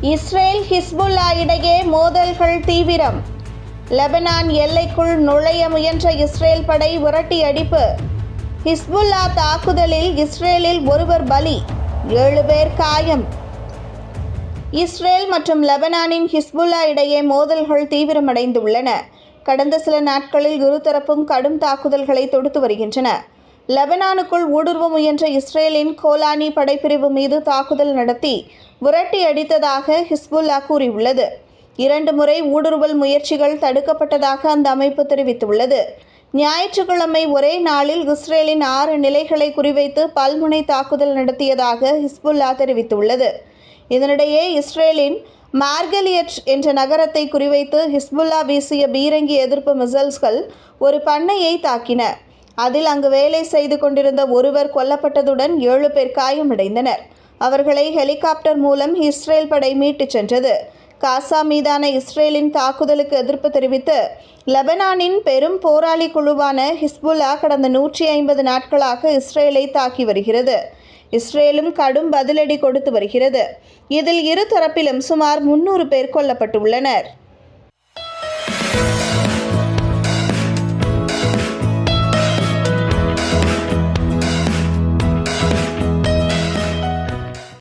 Israel Hezbollah இடையே மோதல்கள் தீவிரம். லெபனான் எல்லைக்குள் நுழைய முயன்ற இஸ்ரேல் படை விரட்டி அடிப்பு. ஹிஸ்புல்லா தாக்குதலில் இஸ்ரேலில் ஒருவர் பலி ஏழு பேர் காயம். இஸ்ரேல் மற்றும் லெபனானின் ஹிஸ்புல்லா இடையே மோதல்கள் தீவிரமடைந்துள்ளன. கடந்த சில நாட்களில் இருதரப்பும் கடும் தாக்குதல்களை தொடுத்து வருகின்றன. லெபனானுக்குள் ஊடுருவ முயன்ற இஸ்ரேலின் கோலானி படைப்பிரிவு மீது தாக்குதல் நடத்தி விரட்டி அடித்ததாக ஹிஸ்புல்லா கூறியுள்ளது. இரண்டு முறை ஊடுருவல் முயற்சிகள் தடுக்கப்பட்டதாக அந்த அமைப்பு தெரிவித்துள்ளது. ஞாயிற்றுக்கிழமை ஒரே நாளில் இஸ்ரேலின் ஆறு நிலைகளை குறிவைத்து பல்முனை தாக்குதல் நடத்தியதாக ஹிஸ்புல்லா தெரிவித்துள்ளது. இதனிடையே இஸ்ரேலின் மார்கலியட் என்ற நகரத்தை குறிவைத்து ஹிஸ்புல்லா வீசிய பீரங்கி எதிர்ப்பு மிசல்ஸ்கள் ஒரு பண்ணையை தாக்கின. அதில் அங்கு வேலை செய்து கொண்டிருந்த ஒருவர் கொல்லப்பட்டதுடன் ஏழு பேர் காயமடைந்தனர். அவர்களை ஹெலிகாப்டர் மூலம் இஸ்ரேல் படை மீட்டுச் சென்றது. காசா மீதான இஸ்ரேலின் தாக்குதலுக்கு எதிர்ப்பு தெரிவித்து லெபனானின் பெரும் போராளி குழுவான ஹிஸ்புல்லா கடந்த நூற்றி ஐம்பது நாட்களாக இஸ்ரேலை தாக்கி வருகிறது. இஸ்ரேலும் கடும் பதிலடி கொடுத்து வருகிறது. இதில் இரு தரப்பிலும் சுமார் முன்னூறு பேர் கொல்லப்பட்டுள்ளனர்